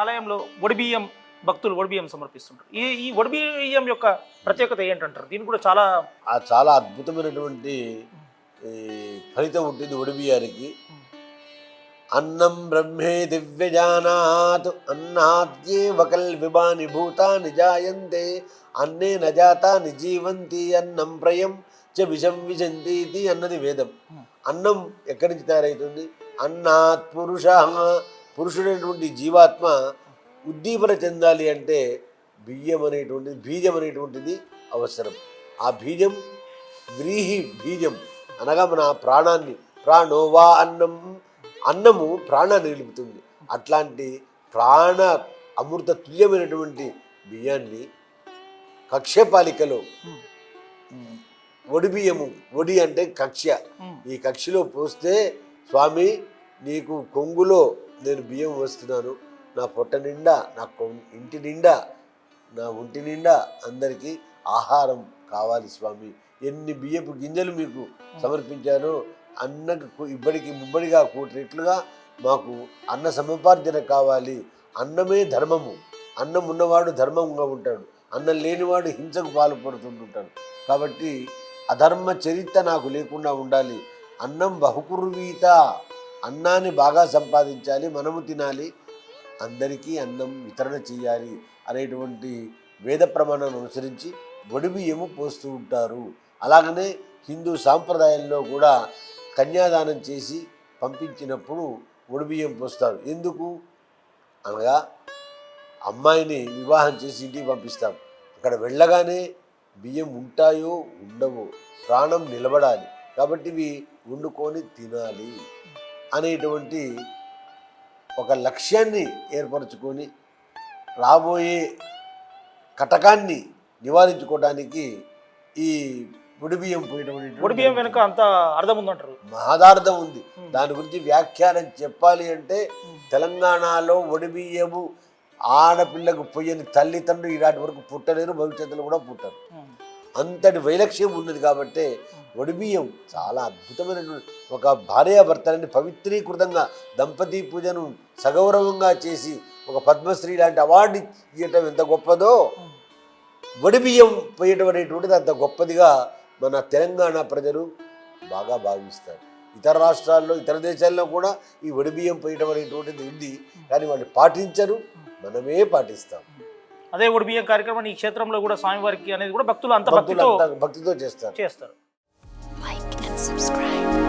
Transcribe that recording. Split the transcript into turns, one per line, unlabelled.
ఆలయంలో ఒడిబియ్యం భక్తులు ఒడిబియ్యం సమర్పిస్తుంటారు. ఈ ఈ ఒడిబియ్యం యొక్క ప్రత్యేకత ఏంటంటారు? దీనికి కూడా చాలా
చాలా అద్భుతమైనటువంటి ఫలితం ఉంటుంది ఒడిబియానికి అన్నం బ్రహ్మే దివ్యజానాత్ అన్నాద్యే వకల్ విభాని భూతాని జాయంతే అన్నే నజాతాని జీవంతి అన్నం ప్రయం చ విషం ఇది అన్నది వేదం. అన్నం ఎక్కడి నుంచి తయారవుతుంది అన్నాత్ పురుష పురుషుడైనటువంటి జీవాత్మ ఉద్దీపన చెందాలి అంటే బియ్యం అనేటువంటిది బీజం అనేటువంటిది అవసరం. ఆ బీజం వ్రీహి బీజం అనగా మన ప్రాణాన్ని. ప్రాణోవా అన్నం. అన్నము ప్రాణాన్ని నిలుపుతుంది. అట్లాంటి ప్రాణ అమృత తుల్యమైనటువంటి బియ్యాన్ని కక్ష్యపాలికలో ఒడి బియ్యము ఒడి అంటే కక్ష ఈ కక్షలో పోస్తే స్వామి నీకు కొంగులో నేను బియ్యం వస్తున్నాను నా పొట్ట నిండా నా ఇంటి నిండా నా ఒంటి నిండా అందరికీ ఆహారం కావాలి స్వామి. ఎన్ని బియ్యపు గింజలు మీకు సమర్పించానో అన్నకు ఇబ్బడికి ముబ్బడిగా కూటినట్లుగా మాకు అన్న సముపార్జన కావాలి. అన్నమే ధర్మము. అన్నం ఉన్నవాడు ధర్మంగా ఉంటాడు. అన్నం లేనివాడు హింసకు పాల్పడుతుంటుంటాడు. కాబట్టి అధర్మ చరిత్ర నాకు లేకుండా ఉండాలి. అన్నం బహుకుర్వీత. అన్నాన్ని బాగా సంపాదించాలి మనము తినాలి అందరికీ అన్నం వితరణ చేయాలి అనేటువంటి వేద ప్రమాణాన్ని అనుసరించి బొడి బియ్యము పోస్తూ ఉంటారు. అలాగనే హిందూ సాంప్రదాయంలో కూడా కన్యాదానం చేసి పంపించినప్పుడు ఒడి బియ్యం పోస్తారు. ఎందుకు? అనగా అమ్మాయిని వివాహం చేసి ఇంటికి పంపిస్తాం. అక్కడ వెళ్ళగానే బియ్యం ఉంటాయో ఉండవో ప్రాణం నిలబడాలి. కాబట్టి ఇవి వండుకొని తినాలి. అనేటువంటి ఒక లక్ష్యాన్ని ఏర్పరచుకొని రాబోయే కటకాన్ని నివారించుకోవడానికి ఈ బియ్యం పోయడం
ఒడిబియ్యం వెనుక అంత అర్థం ఉందంటారు.
మహదార్థం ఉంది. దాని గురించి వ్యాఖ్యానం చెప్పాలి అంటే తెలంగాణలో ఒడిబియ్యము ఆడపిల్లకు పొయ్యని తల్లిదండ్రులు ఈనాటి వరకు పుట్టలేరు భవిష్యత్తులో కూడా పుట్టరు. అంతటి వైలక్ష్యం ఉన్నది కాబట్టి ఒడిబియ్యం చాలా అద్భుతమైనటువంటి ఒక భార్యాభర్తలని పవిత్రీకృతంగా దంపతి పూజను సగౌరవంగా చేసి ఒక పద్మశ్రీ లాంటి అవార్డు ఇవ్వటం ఎంత గొప్పదో. వడిబియ్యం పోయటం అనేటువంటిది అంత గొప్పదిగా మన తెలంగాణ ప్రజలు బాగా భావిస్తారు. ఇతర రాష్ట్రాల్లో ఇతర దేశాల్లో కూడా ఈ వడిబియ్యం పోయటం అనేటువంటిది ఉంది. కానీ వాళ్ళు పాటించరు మనమే పాటిస్తాం.
అదే ఒడిబియ్యం కార్యక్రమం ఈ క్షేత్రంలో కూడా స్వామివారికి అనేది కూడా భక్తులు అంత భక్తితో
భక్తితో చేస్తారు.
చేస్తారు.
subscribe.